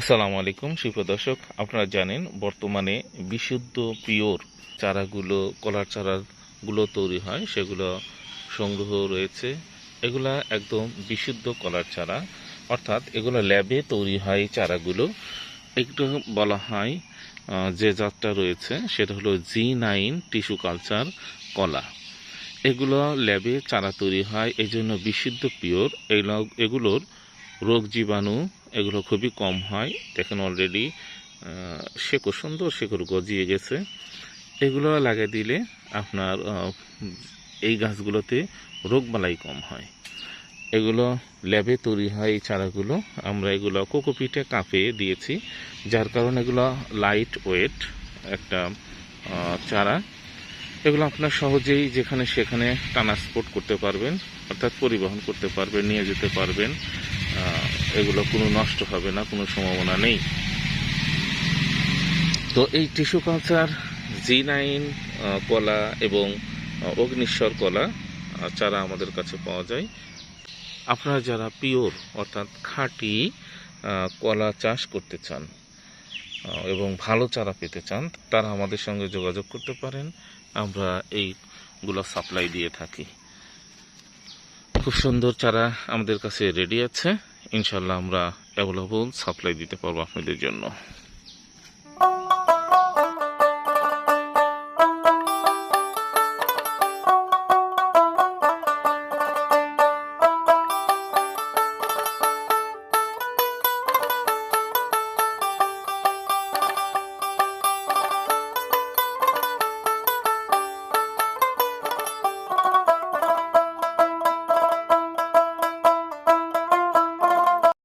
আসসালামু আলাইকুম শিল্প দর্শক, আপনারা জানেন বর্তমানে বিশুদ্ধ পিওর চারাগুলো, কলার চারাগুলো তৈরি হয়, সেগুলো সংগ্রহ রয়েছে। এগুলা একদম বিশুদ্ধ কলার চারা, অর্থাৎ এগুলো ল্যাবে তৈরি হয় চারাগুলো। একটু বলা হয় যে জাতটা রয়েছে, সেটা হলো জি নাইন টিস্যু কালচার কলা। এগুলো ল্যাবে চারা তৈরি হয় এই জন্য বিশুদ্ধ পিওর। এগুলোর রোগ জীবাণু, এগুলো খুবই কম হয়। দেখেন অলরেডি শেকড়, সুন্দর শেকড় গজিয়ে গেছে। এগুলো লাগিয়ে দিলে আপনার এই গাছগুলোতে রোগবালাই কম হয়। এগুলো ল্যাবে তৈরি হয়, এই চারাগুলো। আমরা এগুলো কোকোপিটে কাপে দিয়েছি, যার কারণে এগুলো লাইট ওয়েট একটা চারা। এগুলো আপনার সহজেই যেখানে সেখানে ট্রান্সপোর্ট করতে পারবেন, অর্থাৎ পরিবহন করতে পারবেন, নিয়ে যেতে পারবেন। এগুলো কোনো নষ্ট হবে না, কোনো সম্ভাবনা নেই। তো এই টিস্যু কালচার, জি নাইন কলা এবং অগ্নিশ্বর কলা চারা আমাদের কাছে পাওয়া যায়। আপনারা যারা পিওর, অর্থাৎ খাঁটি কলা চাষ করতে চান এবং ভালো চারা পেতে চান, তারা আমাদের সঙ্গে যোগাযোগ করতে পারেন। আমরা এইগুলো সাপ্লাই দিয়ে থাকি। খুব সুন্দর চারা আমাদের কাছে রেডি আছে। ইনশাল্লাহ আমরা অ্যাভেলেবল সাপ্লাই দিতে পারব আপনাদের জন্য।